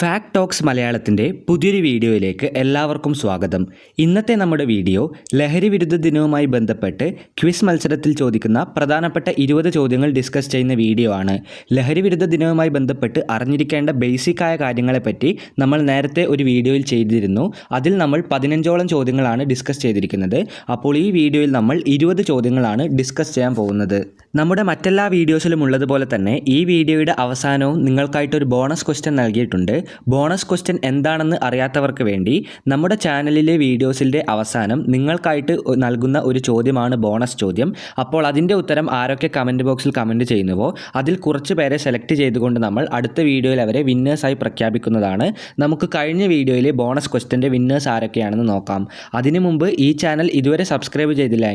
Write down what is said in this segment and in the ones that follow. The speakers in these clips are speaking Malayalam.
ഫാക്ട് ടോക്സ് മലയാളത്തിന്റെ പുതിയൊരു വീഡിയോയിലേക്ക് എല്ലാവർക്കും സ്വാഗതം. ഇന്നത്തെ നമ്മുടെ വീഡിയോ ലഹരി വിരുദ്ധ ദിനവുമായി ബന്ധപ്പെട്ട് ക്വിസ് മത്സരത്തിൽ ചോദിക്കുന്ന പ്രധാനപ്പെട്ട ഇരുപത് ചോദ്യങ്ങൾ ഡിസ്കസ് ചെയ്യുന്ന വീഡിയോ ആണ്. ലഹരി വിരുദ്ധ ദിനവുമായി ബന്ധപ്പെട്ട് അറിഞ്ഞിരിക്കേണ്ട ബേസിക് ആയ കാര്യങ്ങളെപ്പറ്റി നമ്മൾ നേരത്തെ ഒരു വീഡിയോയിൽ ചെയ്തിരുന്നു. അതിൽ നമ്മൾ പതിനഞ്ചോളം ചോദ്യങ്ങളാണ് ഡിസ്കസ് ചെയ്തിരിക്കുന്നത്. അപ്പോൾ ഈ വീഡിയോയിൽ നമ്മൾ ഇരുപത് ചോദ്യങ്ങളാണ് ഡിസ്കസ് ചെയ്യാൻ പോകുന്നത്. നമ്മുടെ മറ്റെല്ലാ വീഡിയോസിലും ഉള്ളതുപോലെ തന്നെ ഈ വീഡിയോയുടെ അവസാനവും നിങ്ങൾക്കായിട്ടൊരു ബോണസ് ക്വസ്റ്റ്യൻ നൽകിയിട്ടുണ്ട്. ബോണസ് ക്വസ്റ്റ്യൻ എന്താണെന്ന് അറിയാത്തവർക്ക് വേണ്ടി നമ്മുടെ ചാനലിലെ വീഡിയോസിന്റെ അവസാനം നിങ്ങൾക്കായിട്ട് നൽകുന്ന ഒരു ചോദ്യമാണ് ബോണസ് ചോദ്യം. അപ്പോൾ അതിന്റെ ഉത്തരം ആരൊക്കെ കമന്റ് ബോക്സിൽ കമന്റ് ചെയ്യുന്നുവോ അതിൽ കുറച്ച് പേരെ സെലക്ട് ചെയ്തുകൊണ്ട് നമ്മൾ അടുത്ത വീഡിയോയിൽ അവരെ വിന്നേഴ്സായി പ്രഖ്യാപിക്കുന്നതാണ്. നമുക്ക് കഴിഞ്ഞ വീഡിയോയിലെ ബോണസ് ക്വസ്റ്റ്യന്റെ വിന്നേഴ്സ് ആരൊക്കെയാണെന്ന് നോക്കാം. അതിനു മുമ്പ് ഈ ചാനൽ ഇതുവരെ സബ്സ്ക്രൈബ് ചെയ്തില്ല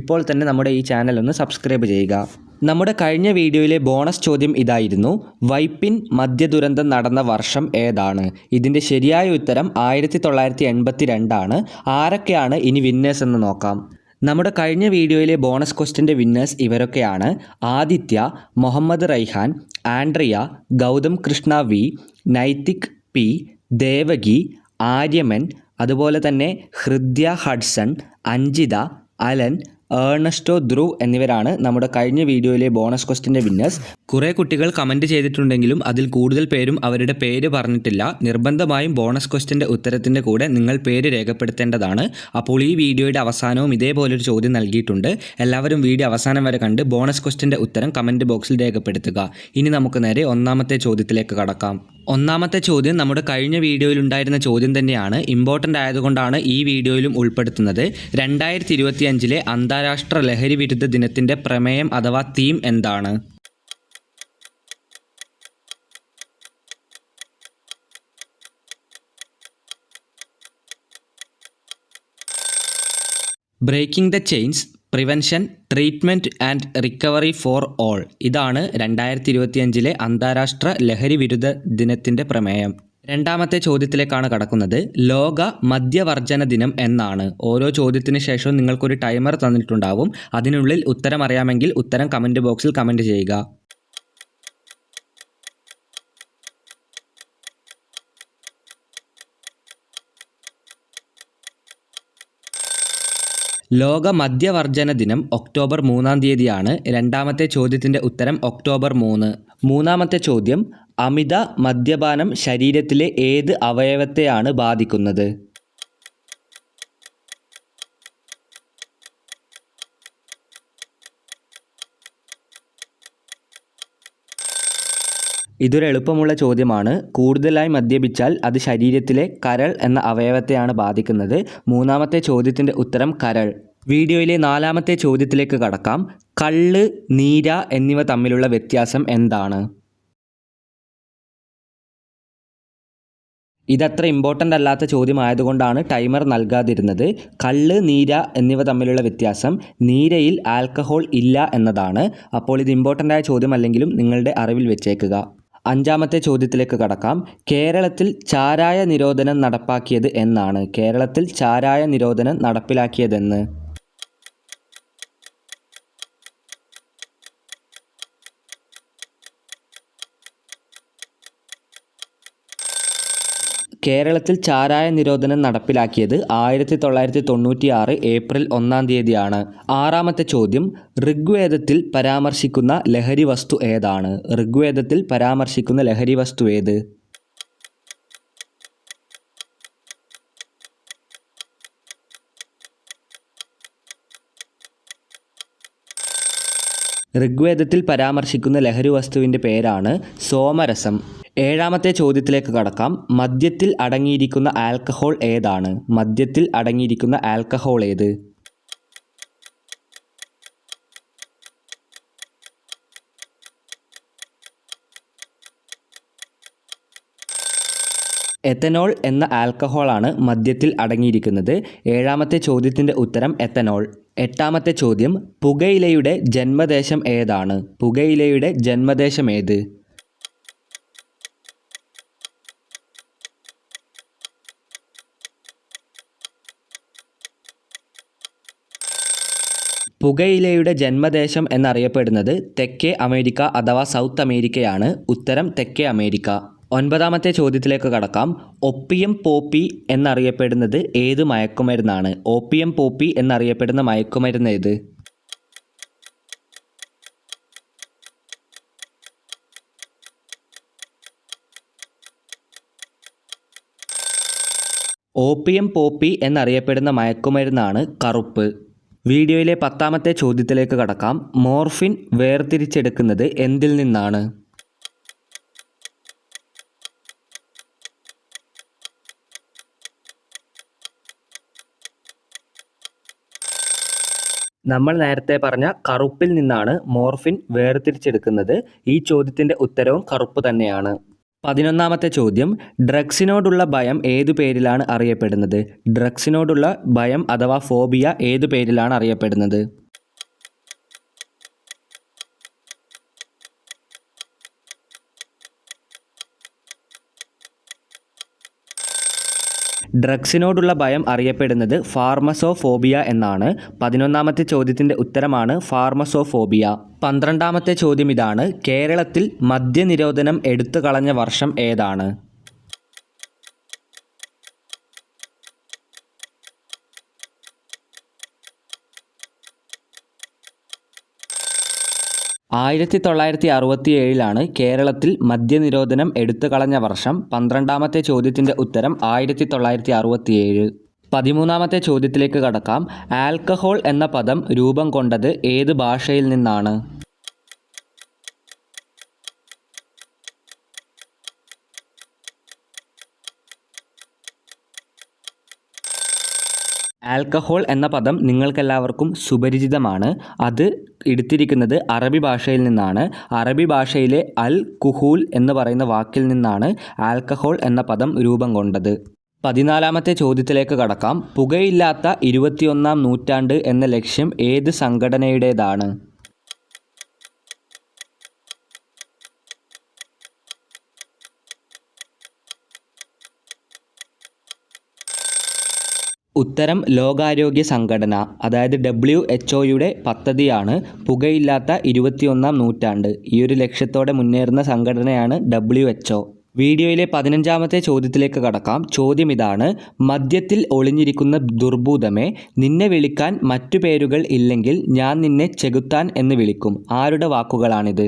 ഇപ്പോൾ തന്നെ നമ്മുടെ ഈ ചാനൽ ഒന്ന് സബ്സ്ക്രൈബ് ചെയ്യുക. നമ്മുടെ കഴിഞ്ഞ വീഡിയോയിലെ ബോണസ് ചോദ്യം ഇതായിരുന്നു. വൈപ്പിൻ മദ്യദുരന്തം നടന്ന വർഷം ഏതാണ്? ഇതിന്റെ ശരിയായ ഉത്തരം ആയിരത്തി തൊള്ളായിരത്തി എൺപത്തി രണ്ടാണ് ആരൊക്കെയാണ് ഇനി വിന്നേഴ്സ് എന്ന് നോക്കാം. നമ്മുടെ കഴിഞ്ഞ വീഡിയോയിലെ ബോണസ് ക്വസ്റ്റിന്റെ വിന്നേഴ്സ് ഇവരൊക്കെയാണ്. Aditya Muhammad Raihan Andrea Gautham Krishna V Naithik P Devaki Aryaman അതുപോലെ തന്നെ Hridya Hudson Anjitha Alan Ernesto Dhruv എന്നിവരാണ് നമ്മുടെ കഴിഞ്ഞ വീഡിയോയിലെ ബോണസ് ക്വസ്റ്റിന്റെ വിന്നേഴ്സ്. കുറേ കുട്ടികൾ കമന്റ് ചെയ്തിട്ടുണ്ടെങ്കിലും അതിൽ കൂടുതൽ പേരും അവരുടെ പേര് പറഞ്ഞിട്ടില്ല. നിർബന്ധമായും ബോണസ് ക്വസ്റ്റിന്റെ ഉത്തരത്തിന്റെ കൂടെ നിങ്ങൾ പേര് രേഖപ്പെടുത്തേണ്ടതാണ്. അപ്പോൾ ഈ വീഡിയോയുടെ അവസാനവും ഇതേപോലൊരു ചോദ്യം നൽകിയിട്ടുണ്ട്. എല്ലാവരും വീഡിയോ അവസാനം വരെ കണ്ട് ബോണസ് ക്വസ്റ്റിന്റെ ഉത്തരം കമന്റ് ബോക്സിൽ രേഖപ്പെടുത്തുക. ഇനി നമുക്ക് നേരെ ഒന്നാമത്തെ ചോദ്യത്തിലേക്ക് കടക്കാം. ഒന്നാമത്തെ ചോദ്യം നമ്മുടെ കഴിഞ്ഞ വീഡിയോയിൽ ഉണ്ടായിരുന്ന ചോദ്യം തന്നെയാണ്. ഇമ്പോർട്ടന്റ് ആയതുകൊണ്ടാണ് ഈ വീഡിയോയിലും ഉൾപ്പെടുത്തുന്നത്. രണ്ടായിരത്തി ഇരുപത്തിയഞ്ചിലെ അന്താരാഷ്ട്ര ലഹരി വിരുദ്ധ ദിനത്തിന്റെ പ്രമേയം അഥവാ തീം എന്താണ്? Breaking the chains prevention treatment and recovery for all. ഇതാണ് രണ്ടായിരത്തി ഇരുപത്തിയഞ്ചിലെ അന്താരാഷ്ട്ര ലഹരി വിരുദ്ധ ദിനത്തിന്റെ പ്രമേയം. രണ്ടാമത്തെ ചോദ്യത്തിലേക്കാണ് കടക്കുന്നത്. ലോക മദ്യവർജന ദിനം എന്നാണ്. ഓരോ ചോദ്യത്തിന് ശേഷവും നിങ്ങൾക്കൊരു ടൈമർ തന്നിട്ടുണ്ടാവും. അതിനുള്ളിൽ ഉത്തരം അറിയാമെങ്കിൽ ഉത്തരം കമന്റ് ബോക്സിൽ കമന്റ് ചെയ്യുക. ലോക മദ്യവർജന ദിനം ഒക്ടോബർ മൂന്നാം തീയതിയാണ് രണ്ടാമത്തെ ചോദ്യത്തിന്റെ ഉത്തരം ഒക്ടോബർ മൂന്ന്. മൂന്നാമത്തെ ചോദ്യം അമിത മദ്യപാനം ശരീരത്തിലെ ഏത് അവയവത്തെയാണ് ബാധിക്കുന്നത്? ഇതൊരു എളുപ്പമുള്ള ചോദ്യമാണ്. കൂടുതലായി മദ്യപിച്ചാൽ അത് ശരീരത്തിലെ കരൾ എന്ന അവയവത്തെയാണ് ബാധിക്കുന്നത്. മൂന്നാമത്തെ ചോദ്യത്തിന്റെ ഉത്തരം കരൾ. വീഡിയോയിലെ നാലാമത്തെ ചോദ്യത്തിലേക്ക് കടക്കാം. കള്ള് നീര എന്നിവ തമ്മിലുള്ള വ്യത്യാസം എന്താണ്? ഇതത്ര ഇമ്പോർട്ടന്റ് അല്ലാത്ത ചോദ്യമായതുകൊണ്ടാണ് ടൈമർ നൽകാതിരുന്നത്. കള്ള് നീര എന്നിവ തമ്മിലുള്ള വ്യത്യാസം നീരയിൽ ആൽക്കഹോൾ ഇല്ല എന്നതാണ്. അപ്പോൾ ഇത് ഇമ്പോർട്ടന്റ് ആയ ചോദ്യമല്ലെങ്കിലും നിങ്ങളുടെ അറിവിൽ വെച്ചേക്കുക. അഞ്ചാമത്തെ ചോദ്യത്തിലേക്ക് കടക്കാം. കേരളത്തിൽ ചാരായ നിരോധനം നടപ്പാക്കിയത് എന്നാണ്. കേരളത്തിൽ ചാരായ നിരോധനം നടപ്പിലാക്കിയതെന്ന്. കേരളത്തിൽ ചാരായ നിരോധനം നടപ്പിലാക്കിയത് ആയിരത്തി തൊള്ളായിരത്തി തൊണ്ണൂറ്റിയാറ് ഏപ്രിൽ ഒന്നാം തീയതിയാണ്. ആറാമത്തെ ചോദ്യം ഋഗ്വേദത്തിൽ പരാമർശിക്കുന്ന ലഹരി വസ്തു ഏതാണ്? ഋഗ്വേദത്തിൽ പരാമർശിക്കുന്ന ലഹരി വസ്തു ഏത്? ഋഗ്വേദത്തിൽ പരാമർശിക്കുന്ന ലഹരി വസ്തുവിന്റെ പേരാണ് സോമരസം. ഏഴാമത്തെ ചോദ്യത്തിലേക്ക് കടക്കാം. മദ്യത്തിൽ അടങ്ങിയിരിക്കുന്ന ആൽക്കഹോൾ ഏതാണ്? മദ്യത്തിൽ അടങ്ങിയിരിക്കുന്ന ആൽക്കഹോൾ ഏത്? എത്തനോൾ എന്ന ആൽക്കഹോളാണ് മദ്യത്തിൽ അടങ്ങിയിരിക്കുന്നത്. ഏഴാമത്തെ ചോദ്യത്തിന്റെ ഉത്തരം എത്തനോൾ എട്ടാമത്തെ ചോദ്യം പുകയിലയുടെ ജന്മദേശം ഏതാണ്? പുകയിലയുടെ ജന്മദേശം ഏത്? പുകയിലയുടെ ജന്മദേശം എന്നറിയപ്പെടുന്നത് തെക്കേ അമേരിക്ക അഥവാ സൗത്ത് അമേരിക്കയാണ്. ഉത്തരം തെക്കേ അമേരിക്ക. ഒൻപതാമത്തെ ചോദ്യത്തിലേക്ക് കടക്കാം. ഒപ്പിയം പോപ്പി എന്നറിയപ്പെടുന്നത് ഏത് മയക്കുമരുന്നാണ്? ഓപ്പിയം പോപ്പി എന്നറിയപ്പെടുന്ന മയക്കുമരുന്ന് ഏത്? ഓപ്പിയം പോപ്പി എന്നറിയപ്പെടുന്ന മയക്കുമരുന്നാണ് കറുപ്പ്. വീഡിയോയിലെ പത്താമത്തെ ചോദ്യത്തിലേക്ക് കടക്കാം. മോർഫിൻ വേർതിരിച്ചെടുക്കുന്നത് എന്തിൽ നിന്നാണ്? നമ്മൾ നേരത്തെ പറഞ്ഞ കറുപ്പിൽ നിന്നാണ് മോർഫിൻ വേർതിരിച്ചെടുക്കുന്നത്. ഈ ചോദ്യത്തിന്റെ ഉത്തരവും കറുപ്പ് തന്നെയാണ്. പതിനൊന്നാമത്തെ ചോദ്യം ഡ്രഗ്സിനോടുള്ള ഭയം ഏതു പേരിലാണ് അറിയപ്പെടുന്നത്? ഡ്രഗ്സിനോടുള്ള ഭയം അഥവാ ഫോബിയ ഏതു പേരിലാണ് അറിയപ്പെടുന്നത്? ഡ്രഗ്സിനോടുള്ള ഭയം അറിയപ്പെടുന്നത് ഫാർമസോഫോബിയ എന്നാണ്. പതിനൊന്നാമത്തെ ചോദ്യത്തിന്റെ ഉത്തരമാണ് ഫാർമസോഫോബിയ. പന്ത്രണ്ടാമത്തെ ചോദ്യം ഇതാണ് കേരളത്തിൽ മദ്യനിരോധനം എടുത്തു കളഞ്ഞ വർഷം ഏതാണ്? ആയിരത്തി തൊള്ളായിരത്തി അറുപത്തി ഏഴിലാണ് കേരളത്തിൽ മദ്യനിരോധനം എടുത്തു കളഞ്ഞ വർഷം പന്ത്രണ്ടാമത്തെ ചോദ്യത്തിന്റെ ഉത്തരം ആയിരത്തി തൊള്ളായിരത്തി അറുപത്തിയേഴ് പതിമൂന്നാമത്തെ ചോദ്യത്തിലേക്ക് കടക്കാം. ആൽക്കഹോൾ എന്ന പദം രൂപം കൊണ്ടത് ഏത് ഭാഷയിൽ നിന്നാണ്? ആൽക്കഹോൾ എന്ന പദം നിങ്ങൾക്കെല്ലാവർക്കും സുപരിചിതമാണ്. അത് എടുത്തിരിക്കുന്നത് അറബി ഭാഷയിൽ നിന്നാണ്. അറബി ഭാഷയിലെ അൽ കുഹൂൽ എന്ന് പറയുന്ന വാക്കിൽ നിന്നാണ് ആൽക്കഹോൾ എന്ന പദം രൂപം കൊണ്ടത്. പതിനാലാമത്തെ ചോദ്യത്തിലേക്ക് കടക്കാം. പുകയില്ലാത്ത ഇരുപത്തിയൊന്നാം നൂറ്റാണ്ട് എന്ന ലക്ഷ്യം ഏത് സംഘടനയുടേതാണ്? ഉത്തരം ലോകാരോഗ്യ സംഘടന അതായത് ഡബ്ല്യു എച്ച് ഒയുടെ പദ്ധതിയാണ് പുകയില്ലാത്ത ഇരുപത്തിയൊന്നാം നൂറ്റാണ്ട്. ഈ ഒരു ലക്ഷ്യത്തോടെ മുന്നേറുന്ന സംഘടനയാണ് ഡബ്ല്യു എച്ച് ഒ. വീഡിയോയിലെ പതിനഞ്ചാമത്തെ ചോദ്യത്തിലേക്ക് കടക്കാം. ചോദ്യം ഇതാണ് മദ്യത്തിൽ ഒളിഞ്ഞിരിക്കുന്ന ദുർഭൂതമേ നിന്നെ വിളിക്കാൻ മറ്റു പേരുകൾ ഇല്ലെങ്കിൽ ഞാൻ നിന്നെ ചെകുത്താൻ എന്ന് വിളിക്കും. ആരുടെ വാക്കുകളാണിത്?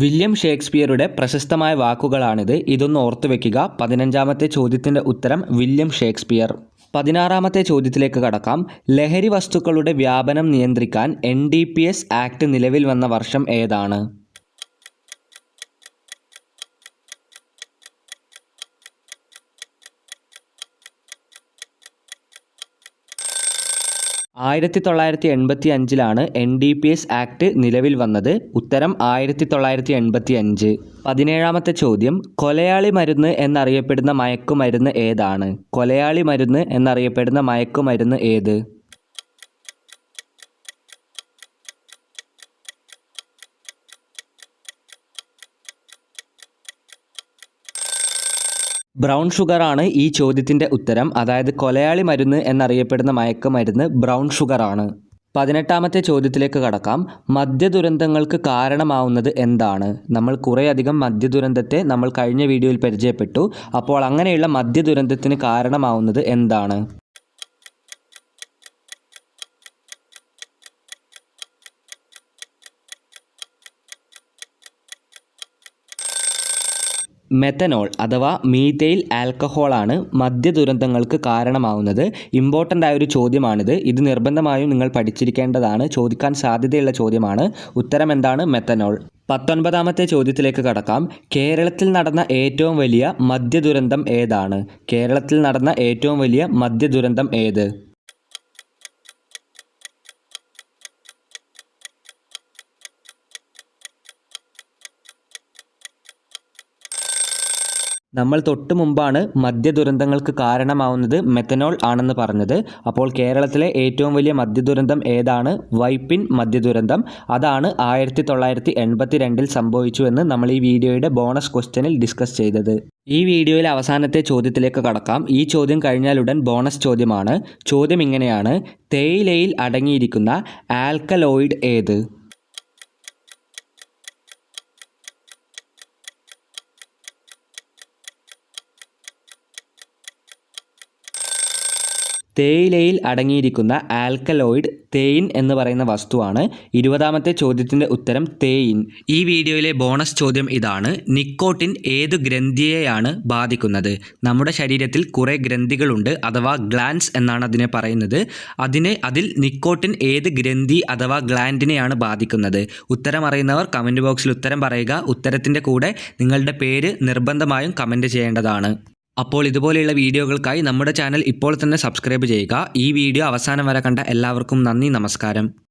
വില്യം ഷേക്സ്പിയറുടെ പ്രശസ്തമായ വാക്കുകളാണിത്. ഇതൊന്ന് ഓർത്തുവെക്കുക പതിനഞ്ചാമത്തെ ചോദ്യത്തിന്റെ ഉത്തരം വില്യം ഷേക്സ്പിയർ. പതിനാറാമത്തെ ചോദ്യത്തിലേക്ക് കടക്കാം. ലഹരി വസ്തുക്കളുടെ വ്യാപനം നിയന്ത്രിക്കാൻ N D P S act നിലവിൽ വന്ന വർഷം ഏതാണ്? ആയിരത്തി തൊള്ളായിരത്തി എൺപത്തി അഞ്ചിലാണ് N D P S act നിലവിൽ വന്നത്. ഉത്തരം ആയിരത്തി തൊള്ളായിരത്തി എൺപത്തി അഞ്ച് പതിനേഴാമത്തെ ചോദ്യം കൊലയാളി മരുന്ന് എന്നറിയപ്പെടുന്ന മയക്കുമരുന്ന് ഏതാണ്? കൊലയാളി മരുന്ന് എന്നറിയപ്പെടുന്ന മയക്കുമരുന്ന് ഏത്? ബ്രൗൺ ഷുഗറാണ് ഈ ചോദ്യത്തിന്റെ ഉത്തരം. അതായത് കൊലയാളി മരുന്ന് എന്നറിയപ്പെടുന്ന മയക്കുമരുന്ന് ബ്രൗൺ ഷുഗറാണ്. പതിനെട്ടാമത്തെ ചോദ്യത്തിലേക്ക് കടക്കാം. മദ്യദുരന്തങ്ങൾക്ക് കാരണമാവുന്നത് എന്താണ്? നമ്മൾ കുറേയധികം മദ്യദുരന്തത്തെ നമ്മൾ കഴിഞ്ഞ വീഡിയോയിൽ പരിചയപ്പെട്ടു. അപ്പോൾ അങ്ങനെയുള്ള മദ്യദുരന്തത്തിന് കാരണമാവുന്നത് എന്താണ്? മെത്തനോൾ അഥവാ മീതൈൽ ആൽക്കഹോളാണ് മദ്യ ദുരന്തങ്ങൾക്ക് കാരണമാവുന്നത്. ഇമ്പോർട്ടന്റ് ആയ ഒരു ചോദ്യമാണിത്. ഇത് നിർബന്ധമായും നിങ്ങൾ പഠിച്ചിരിക്കേണ്ടതാണ്. ചോദിക്കാൻ സാധ്യതയുള്ള ചോദ്യമാണ്. ഉത്തരം എന്താണ് മെത്തനോൾ പത്തൊൻപതാമത്തെ ചോദ്യത്തിലേക്ക് കടക്കാം. കേരളത്തിൽ നടന്ന ഏറ്റവും വലിയ മദ്യ ദുരന്തം ഏതാണ്? കേരളത്തിൽ നടന്ന ഏറ്റവും വലിയ മദ്യ ദുരന്തം ഏത്? നമ്മൾ തൊട്ട് മുമ്പാണ് മദ്യദുരന്തങ്ങൾക്ക് കാരണമാവുന്നത് മെത്തനോൾ ആണെന്ന് പറഞ്ഞത്. അപ്പോൾ കേരളത്തിലെ ഏറ്റവും വലിയ മദ്യദുരന്തം ഏതാണ്? വൈപ്പിൻ മദ്യദുരന്തം. അതാണ് ആയിരത്തി തൊള്ളായിരത്തി എൺപത്തി രണ്ടിൽ സംഭവിച്ചുവെന്ന് നമ്മൾ ഈ വീഡിയോയുടെ ബോണസ് ക്വസ്റ്റ്യനിൽ ഡിസ്കസ് ചെയ്തത്. ഈ വീഡിയോയിലെ അവസാനത്തെ ചോദ്യത്തിലേക്ക് കടക്കാം. ഈ ചോദ്യം കഴിഞ്ഞാലുടൻ ബോണസ് ചോദ്യമാണ്. ചോദ്യം ഇങ്ങനെയാണ്. തേയിലയിൽ അടങ്ങിയിരിക്കുന്ന ആൽക്കലോയിഡ് ഏത്? തേയിലയിൽ അടങ്ങിയിരിക്കുന്ന ആൽക്കലോയിഡ് തേയിൻ എന്ന് പറയുന്ന വസ്തുവാണ്. ഇരുപതാമത്തെ ചോദ്യത്തിന്റെ ഉത്തരം തേയിൻ. ഈ വീഡിയോയിലെ ബോണസ് ചോദ്യം ഇതാണ്. നിക്കോട്ടിൻ ഏത് ഗ്രന്ഥിയെയാണ് ബാധിക്കുന്നത്? നമ്മുടെ ശരീരത്തിൽ കുറേ ഗ്രന്ഥികളുണ്ട് അഥവാ ഗ്ലാൻസ് എന്നാണ് അതിനെ പറയുന്നത്. അതിനെ അതിൽ നിക്കോട്ടിൻ ഏത് ഗ്രന്ഥി അഥവാ ഗ്ലാൻഡിനെയാണ് ബാധിക്കുന്നത്? ഉത്തരം അറിയുന്നവർ കമന്റ് ബോക്സിൽ ഉത്തരം പറയുക. ഉത്തരത്തിന്റെ കൂടെ നിങ്ങളുടെ പേര് നിർബന്ധമായും കമന്റ് ചെയ്യേണ്ടതാണ്. അപ്പോൾ ഇതുപോലെയുള്ള വീഡിയോകൾക്കായി നമ്മുടെ ചാനൽ ഇപ്പോൾ തന്നെ സബ്സ്ക്രൈബ് ചെയ്യുക. ഈ വീഡിയോ അവസാനം വരെ കണ്ട എല്ലാവർക്കും നന്ദി നമസ്കാരം.